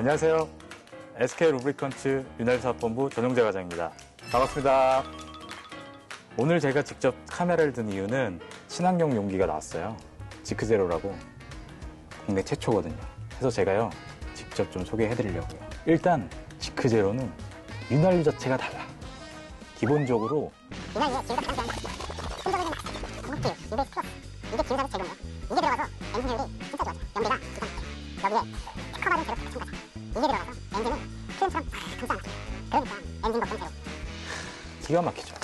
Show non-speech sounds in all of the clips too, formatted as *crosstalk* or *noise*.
안녕하세요. SK 루브리컨츠 윤활사업본부 전용재 과장입니다. 반갑습니다. 오늘 제가 직접 카메라를 든 이유는 친환경 용기가 나왔어요. 지크제로라고 국내 최초거든요. 그래서 제가요 직접 좀 소개해드리려고요. 일단 지크제로는 윤활유 자체가 달라. 기본적으로 이날 이게 지금까지 가장 손잡이는 공기, 이베이스 플러스 이게 기름자리 제공이에요. 이게 들어가서 엔진율이 기가 막히죠.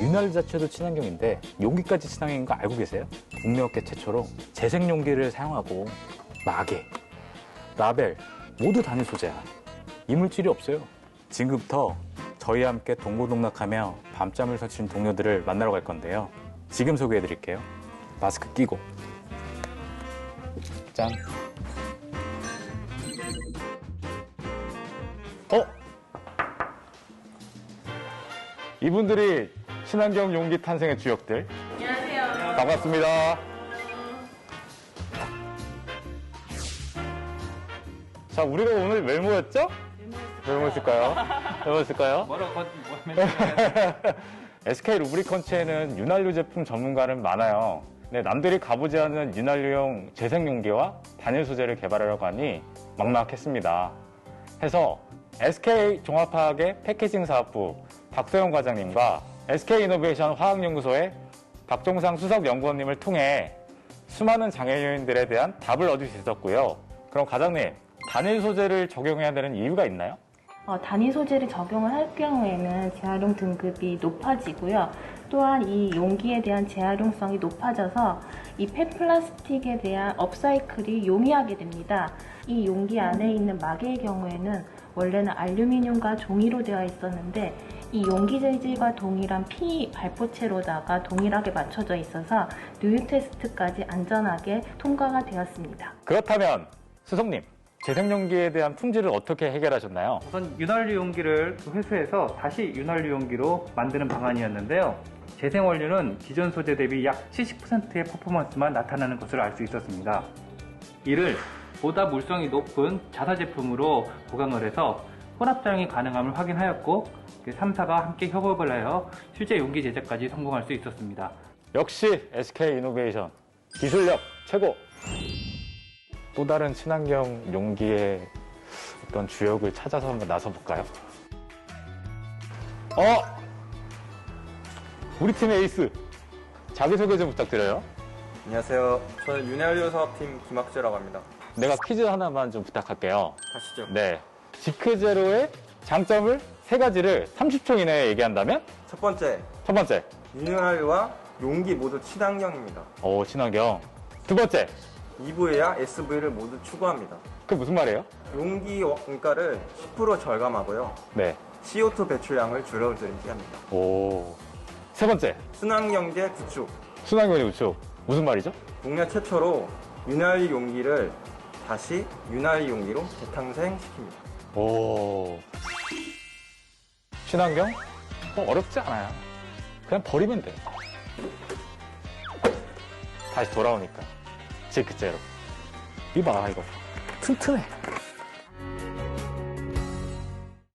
윤활유 자체도 친환경인데 용기까지 친환경인 거 알고 계세요? 국내 업계 최초로 재생 용기를 사용하고 마개, 라벨 모두 단일 소재야. 이물질이 없어요. 지금부터 저희와 함께 동고동락하며 밤잠을 설치는 동료들을 만나러 갈 건데요. 지금 소개해 드릴게요. 마스크 끼고. 짠. 이분들이 친환경 용기 탄생의 주역들. 안녕하세요. 반갑습니다. 자, 우리가 오늘 왜 모였죠? 왜 모였을까요? 왜 모였을까요? *laughs* 뭐라고 SK 루브리컨츠에는 윤활유 제품 전문가는 많아요. 근데 남들이 가보지 않은 윤활유용 재생 용기와 단일 소재를 개발하려고 하니 막막했습니다. 해서 SK 종합화학의 패키징 사업부 박소영 과장님과 SK 이노베이션 화학연구소의 박종상 수석 연구원님을 통해 수많은 장애인들에 대한 답을 얻을 수 있었고요. 그럼 과장님, 단일 소재를 적용해야 되는 이유가 있나요? 어, 단위 소재를 적용을 할 경우에는 재활용 등급이 높아지고요. 또한 이 용기에 대한 재활용성이 높아져서 이 폐플라스틱에 대한 업사이클이 용이하게 됩니다. 이 용기 안에 있는 마개의 경우에는 원래는 알루미늄과 종이로 되어 있었는데 이 용기 재질과 동일한 피 발포체로다가 동일하게 맞춰져 있어서 누유 테스트까지 안전하게 통과가 되었습니다. 그렇다면 수석님, 재생용기에 대한 품질을 어떻게 해결하셨나요? 우선 윤활유 용기를 회수해서 다시 윤활유 용기로 만드는 방안이었는데요. 재생 원료는 기존 소재 대비 약 70%의 퍼포먼스만 나타나는 것을 알수 있었습니다. 이를 보다 물성이 높은 자사 제품으로 보강을 해서 혼합 사용이 가능함을 확인하였고 3사가 함께 협업을 하여 실제 용기 제작까지 성공할 수 있었습니다. 역시 SK 이노베이션 기술력 최고. 또 다른 친환경 용기의 어떤 주역을 찾아서 한번 나서 볼까요? 어, 우리 팀의 에이스 자기 소개 좀 부탁드려요. 안녕하세요. 저는 윤활유 사업팀 김학재라고 합니다. 내가 퀴즈 하나만 좀 부탁할게요. 가시죠. 네, 지크제로의 장점을 세 가지를 30초 이내에 얘기한다면 첫 번째, 첫 번째, 윤활유와 용기 모두 친환경입니다. 오 친환경. 두 번째, EV와 SV를 모두 추구합니다. 그 무슨 말이에요? 용기 원가를 10% 절감하고요. 네, CO2 배출량을 줄여드리게 합니다. 오. 세 번째, 순환경제 구축. 순환경제 우측 무슨 말이죠? 국내 최초로 윤활유 용기를 다시 윤활유 용기로 재탄생시킵니다. 오. 친환경? 뭐 어렵지 않아요. 그냥 버리면 돼. 다시 돌아오니까. 지크제로. 이봐, 이거. 튼튼해.